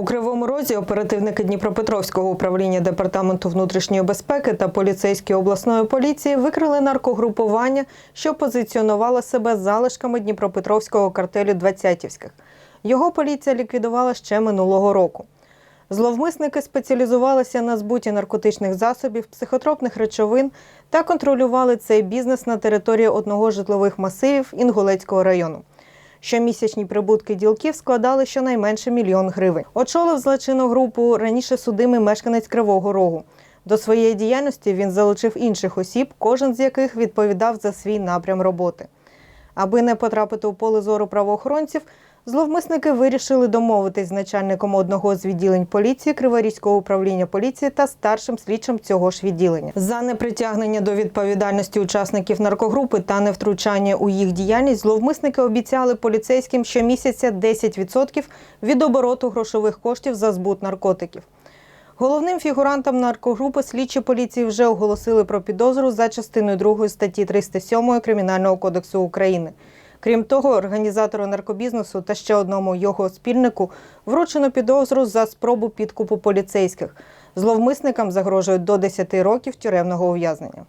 У Кривому Розі оперативники Дніпропетровського управління департаменту внутрішньої безпеки та поліцейської обласної поліції викрили наркогрупування, що позиціонувало себе залишками Дніпропетровського картелю Двадцятівських. Його поліція ліквідувала ще минулого року. Зловмисники спеціалізувалися на збуті наркотичних засобів, психотропних речовин та контролювали цей бізнес на території одного з житлових масивів Інгулецького району. Щомісячні прибутки ділків складали щонайменше мільйон гривень. Очолив злочинну групу раніше судимий мешканець Кривого Рогу. До своєї діяльності він залучив інших осіб, кожен з яких відповідав за свій напрям роботи. Аби не потрапити у поле зору правоохоронців, зловмисники вирішили домовитись з начальником одного з відділень поліції Криворізького управління поліції та старшим слідчим цього ж відділення. За непритягнення до відповідальності учасників наркогрупи та невтручання у їх діяльність зловмисники обіцяли поліцейським щомісяця 10% від обороту грошових коштів за збут наркотиків. Головним фігурантам наркогрупи слідчі поліції вже оголосили про підозру за частиною 2 статті 307 Кримінального кодексу України. Крім того, організатору наркобізнесу та ще одному його спільнику вручено підозру за спробу підкупу поліцейських. Зловмисникам загрожують до 10 років тюремного ув'язнення.